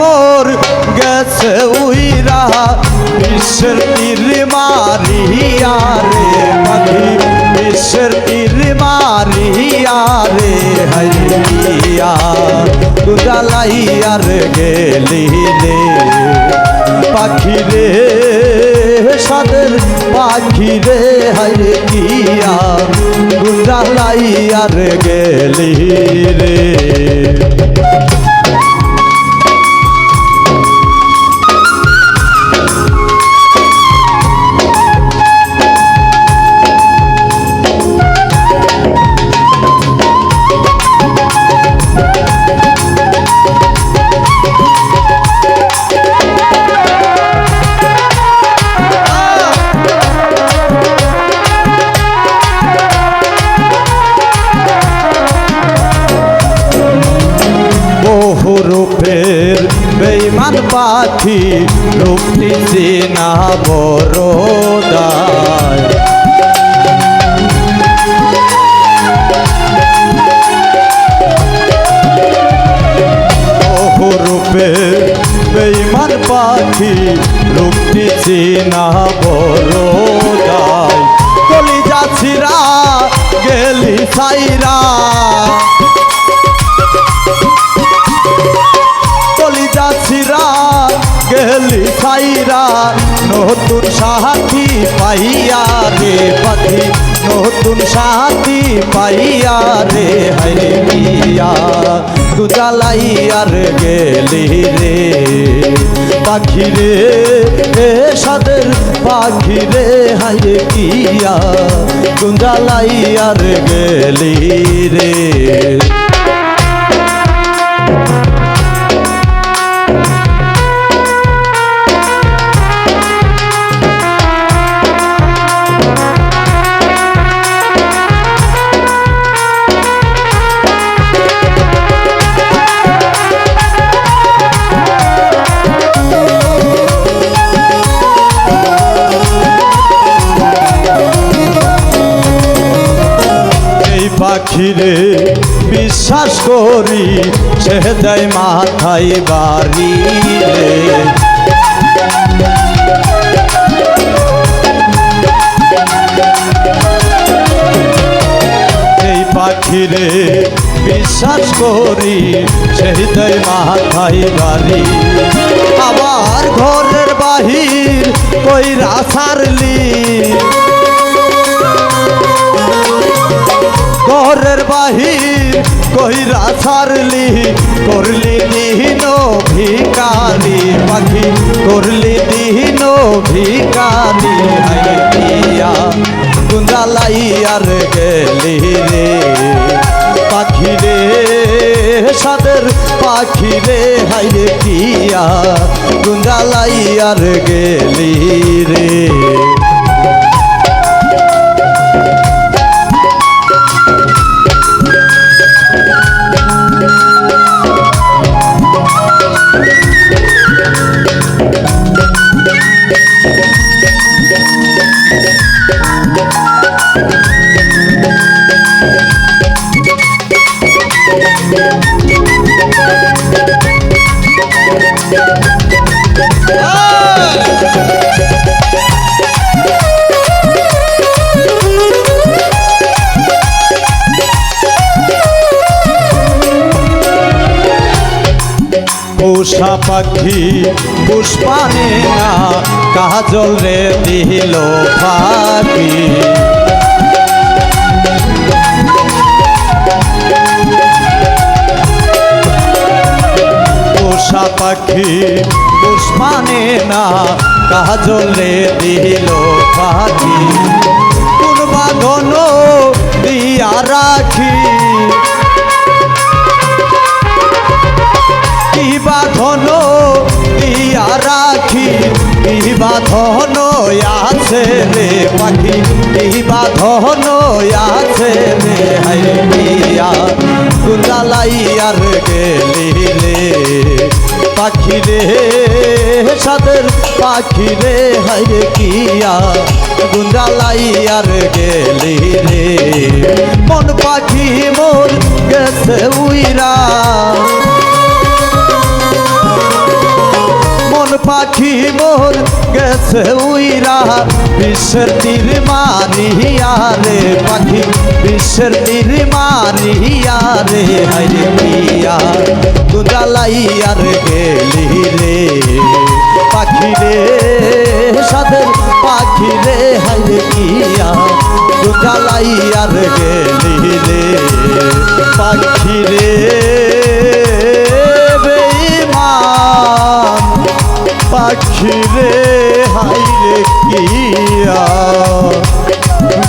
মোর গেছে উইরা, বিশ্বের তীর মারিয়া রে পাখি বিশ্বের তীর মারিয়া রে হরিয়া তুজালাইয়ার গেলি রে পাখি রে, সাদের পাখি রে হরিয়া তুজালাইয়ার গেলি রে। পাখি রূপটি চেনা বড় দায় বেইমান পাখি রূপটি চেনা বড় দায় কলি যাচ্ছিরা গেলি সাইরা। সাইরা নতুন সাথী পাইয়া রে পাখি, নতুন সাথী পাইয়া রে পিয়া দুজালাইয়ার গেলি রে, পাখি রে, এ সাদের পাখি রে হায় কিয়া গুঞ্জালাইয়ার গেলি রে। পাখিরে বিশ্বাস করি, সে দেয় মাথায় বাড়ি এই পাখিরে বিশ্বাস করি, সে দেয় মাথায় বাড়ি। আবার ঘরের বাহির কইরা সারলি ঘরের বাহির কইরা ছাড়লি, করলি দিহীন ভিকারি পাখি, করলি দিহীন ভিকারি পিয়া গুঞ্জালাইয়ার গেলি রে। পাখি রে, সাদের পাখি রে, হায় পিয়া গুঞ্জালাইয়ার গেলি রে। পোষা পাখি পুষ্পানে না, কাজল রে দিল পাখি। পোষা পাখি পুষ্পানে না, কাজল রে দিল পাখি। কোন দিয়া রাখি কি বাঁধন দিয়া রাখি কি বাঁধন আছে রে পাখি কি বাঁধন আছে রে হাই পিয়া গুঞ্জালাইয়ার গেলি রে পাখি রে, সাদের পাখি রে হাই কিয়া গুঞ্জালাইয়ার গেলি রে মন পাখি মোর গেছে উইরা পাখি মোর গেছে উইরা, বিশ্বের তীর মারিয়া রে পাখি, বিশ্বের তীর মারিয়া রে হাইরে পিয়া তু জ্বালাইয়া রে গেলি রে। পাখি রে সাদের পাখি রে, হাইরে পিয়া তু জ্বালাইয়া রে গেলি রে। পাখি রে পাখি রে হাইরে কিয়া।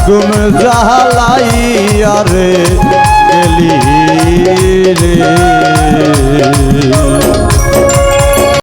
গুম জালাইয়া রে গেলি রে।